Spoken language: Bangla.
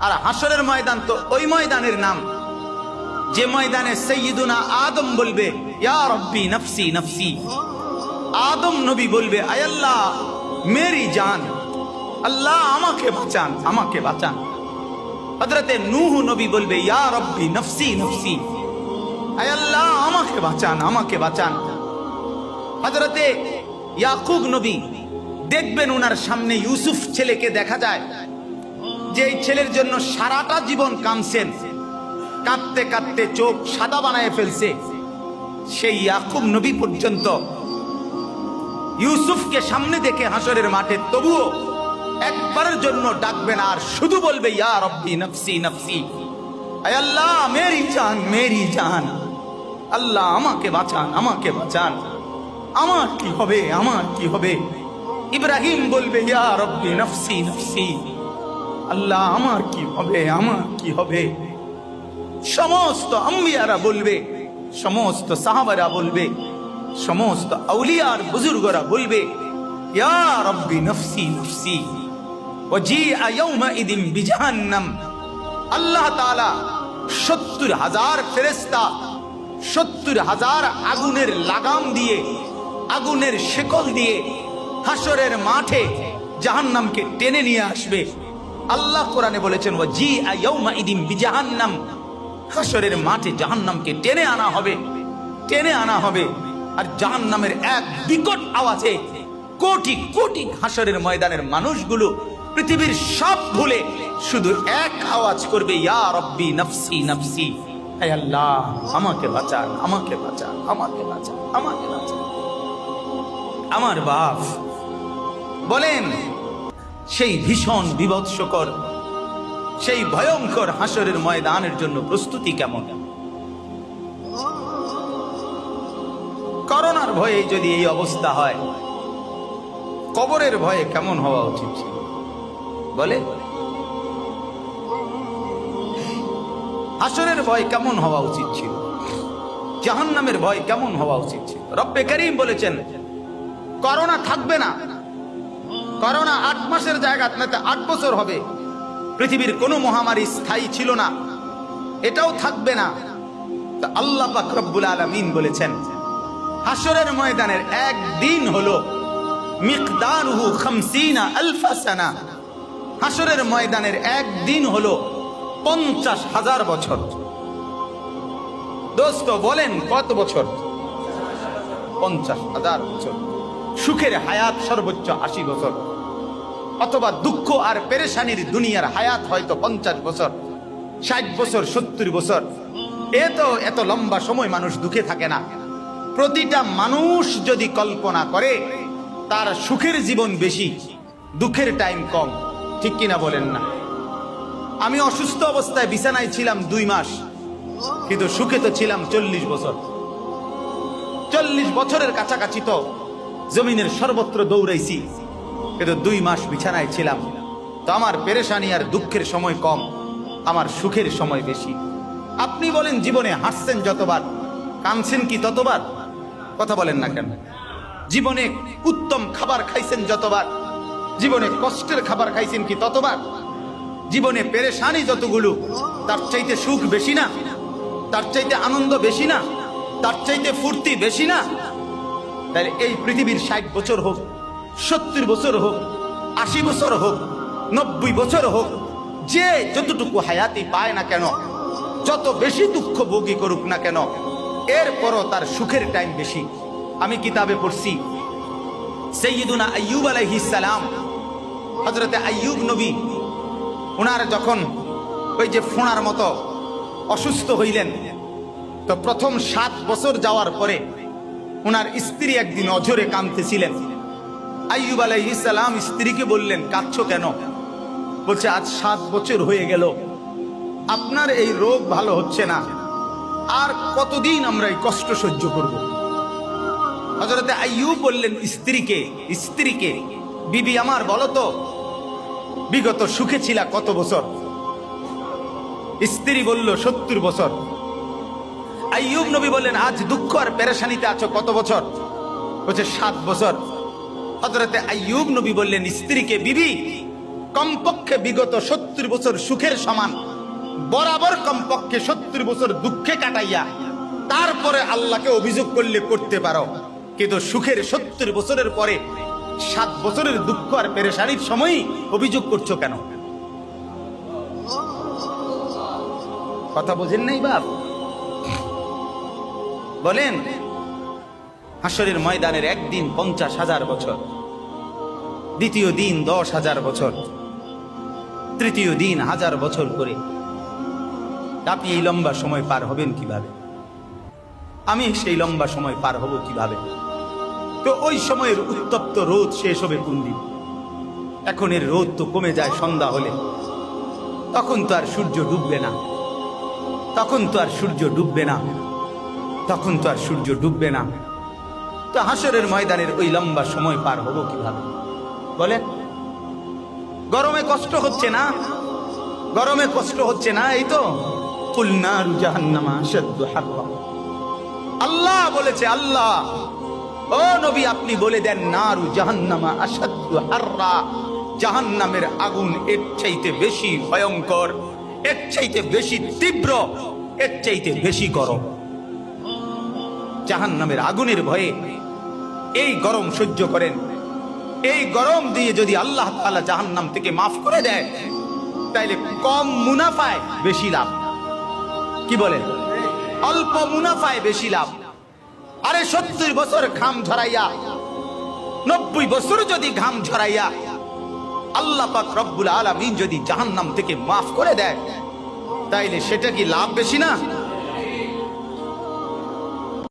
আর হাসরের ময়দান তো ওই ময়দানের নাম। যে ময়দানে সৈয়দুনা আদম বলবে, ইয়া রব্বি নফসি নফসি। আদম নবী বলবে আয়াল্লাহ মেরি জান। আল্লাহ আমাকে বাঁচান আমাকে বাঁচান। হজরতে নূহ নবী বলবে, ইয়া রব্বি নফসি নফসি। আয়াল্লাহ আমাকে বাঁচান আমাকে বাঁচান। হজরতে ইয়াকুব নবী দেখবেন ওনার সামনে ইউসুফ ছেলেকে দেখা যায়। যে এই ছেলের জন্য সারাটা জীবন কামছেন কাঁদতে কাঁদতে চোখ সাদা বানায় ফেলছে, সেই ইয়াকুব নবী পর্যন্ত ইউসুফকে সামনে দেখে হাসরের মাঠে তবুও একবারের জন্য ডাকবে না আর শুধু বলবে, ইয়া রব্বি নফসি নফসি। আল্লাহ, মেরি জান মেরি জান। আল্লাহ, আমাকে বাঁচান আমাকে বাঁচান। আমার কি হবে, আমার কি হবে? ইব্রাহিম বলবে, ইয়া রব্বি নফসি নফসি। আল্লাহ আমার কি হবে, আমার কি হবে? সমস্ত আম্বিয়ারা বলবে, সমস্ত সাহাবারা বলবে, সমস্ত আউলিয়ার বুজুর্গরা বলবে নফসি নফসি ইয়াউমাইদিন বিজাহান্নাম। আল্লাহ তাআলা সত্তর হাজার ফেরেশতা, সত্তর হাজার আগুনের লাগাম দিয়ে, আগুনের শেকল দিয়ে হাসরের মাঠে জাহান্নামকে টেনে নিয়ে আসবে। আল্লাহ কোরআনে বলেছেন ও জি ইদিম বিজাহান্নাম। হাসরের মাঠে জাহান্নামকে টেনে আনা হবে, টেনে আনা হবে, আর জাহান্নামের এক বিকট আওয়াজে কোটি কোটি হাসরের ময়দানের মানুষগুলো পৃথিবীর সব ভুলে শুধু এক আওয়াজ করবে, ইয়া নফসি নফসি। আল্লাহ, আমাকে বাঁচান আমাকে বাঁচান আমাকে বাঁচান আমাকে বাঁচান। আমার বাপ বলেন সেই ভীষণ বিভৎসকর, সেই ভয়ঙ্কর হাসরের ময়দানের জন্য প্রস্তুতি কেমন? করোনার ভয়ে যদি এই অবস্থা হয়, কবরের ভয়ে কেমন হওয়া উচিত? বলে, হাসরের ভয় কেমন হওয়া উচিত ছিল? জাহান্নামের ভয় কেমন হওয়া উচিত ছিল? রব্বে করিম বলেছেন, করোনা থাকবে না। করোনা আট মাসের জায়গা আপনাতে আট বছর হবে। পৃথিবীর কোনো মহামারী স্থায়ী ছিল না। এটাও থাকবে না। তা আল্লাহ রব্বুল আলামিন বলেছেন হাসরের ময়দানের একদিন হলো মিকদারুহু খামসিনা আলফা সানা হাসরের ময়দানের একদিন হলো পঞ্চাশ হাজার বছর। দোস্ত, বলেন কত বছর? পঞ্চাশ হাজার বছর। সুখের হায়াত সর্বোচ্চ আশি বছর। অথবা দুঃখ আর পেরেশানির দুনিয়ার হায়াত হয়তো পঞ্চাশ বছর, ষাট বছর, সত্তর বছর। এ তো এত লম্বা সময় মানুষ দুঃখে থাকে না। প্রতিটা মানুষ যদি কল্পনা করে, তার সুখের জীবন বেশি, দুঃখের টাইম কম। ঠিক কিনা বলেন না? আমি অসুস্থ অবস্থায় বিছানায় ছিলাম দুই মাস, কিন্তু সুখে তো ছিলাম চল্লিশ বছর। চল্লিশ বছরের কাছাকাছি তো জমিনের সর্বত্র দৌড়াইছি। কিন্তু দুই মাস বিছানায় ছিলাম। তো আমার পেরেশানি আর দুঃখের সময় কম, আমার সুখের সময় বেশি। আপনি বলেন জীবনে হাসছেন যতবার, কাঁদছেন কি ততবার? কথা বলেন না কেন? জীবনে উত্তম খাবার খাইছেন যতবার, জীবনে কষ্টের খাবার খাইছেন কি ততবার? জীবনে পেরেশানি যতগুলো, তার চাইতে সুখ বেশি না, তার চাইতে আনন্দ বেশি না, তার চাইতে ফুর্তি বেশি না। তাহলে এই পৃথিবীর ষাট বছর হোক সত্তর বছর হোক, আশি বছর হোক, নব্বই বছর হোক, যে যতটুকু হায়াতি পায় না কেন, যত বেশি দুঃখ ভোগী করুক না কেন, এরপরও তার সুখের টাইম বেশি। আমি কিতাবে পড়ছি, সৈয়দুনা আইয়ুব আলাইহিস সালাম হজরতে আইয়ুব নবী ওনার যখন ওই যে ফোনার মতো অসুস্থ হইলেন, তো প্রথম সাত বছর যাওয়ার পরে ওনার স্ত্রী একদিন অঝরে কাঁদতেছিলেন। আইয়ুব আলাইহিসালাম স্ত্রীকে বললেন, কাঁদছো কেন? বলছে, আজ সাত বছর হয়ে গেল। আপনার এই রোগ ভালো হচ্ছে না। আর কতদিন আমরা এই কষ্ট সহ্য করব? হজরতে আইয়ুব বললেন, স্ত্রীকে স্ত্রীকে, বিবি আমার, বলো তো, বিগত সুখে ছিলা কত বছর? স্ত্রী বলল, সত্তর বছর। আইয়ুব নবী বললেন, আজ দুঃখ আর পেরেশানিতে আছো কত বছর? বলছে, সাত বছর। হজরতে আইয়ুব নবী বললেন, স্ত্রীকে বিবি, কমপক্ষে বিগত সত্তর বছর সুখের সমান, বরাবর কমপক্ষে সত্তর বছর দুঃখে কাটাইয়া, তারপরে আল্লাহকে অভিযোগ করলে করতে পারো। কিন্তু সুখের সত্তর বছরের পরে সাত বছরের দুঃখ আর পেরেশানির সময়ই অভিযোগ করছ কেন? কথা বোঝেন নাই বাপ? বলেন হাসরের ময়দানের একদিন পঞ্চাশ হাজার বছর। দ্বিতীয় দিন দশ হাজার বছর। তৃতীয় দিন হাজার বছর করে। আপনি এই লম্বা সময় পার হবেন কীভাবে? আমি সেই লম্বা সময় পার হব কীভাবে? তো ওই সময়ের উত্তপ্ত রোদ শেষ হবে কোন দিন? এখন এর রোদ তো কমে যায় সন্ধ্যা হলে। তখন তো আর সূর্য ডুববে না। তখন তো আর সূর্য ডুববে না। তখন তো আর সূর্য ডুববে না। তো হাসরের ময়দানের ওই লম্বা সময় পার হব কীভাবে? বলেন গরমে কষ্ট হচ্ছে না, গরমে কষ্ট হচ্ছে না, এই তো আল্লাহ বলেছে, আল্লাহ, ও নবী আপনি বলে দেন, নারু জাহান্নামা আশাদ্দু হাররা। জাহান্নামের আগুন এর চাইতে বেশি ভয়ঙ্কর, এর চাইতে বেশি তীব্র, এর চাইতে বেশি গরম। জাহান্নামের আগুনের ভয়ে এই গরম সহ্য করেন। এই গরম দিয়ে যদি আল্লাহ তাআলা জাহান্নাম থেকে মাফ করে দেয়, তাইলে কম মুনাফায় বেশি লাভ। কি বলেন? অল্প মুনাফায় বেশি লাভ। আরে সত্তর বছর ঘাম ঝরাইয়া, নব্বই বছর যদি ঘাম ঝরাইয়া, আল্লাহ পাক রব্বুল আলামিন যদি জাহান্নাম থেকে মাফ করে দেয়, তাইলে সেটা কি লাভ বেশি না?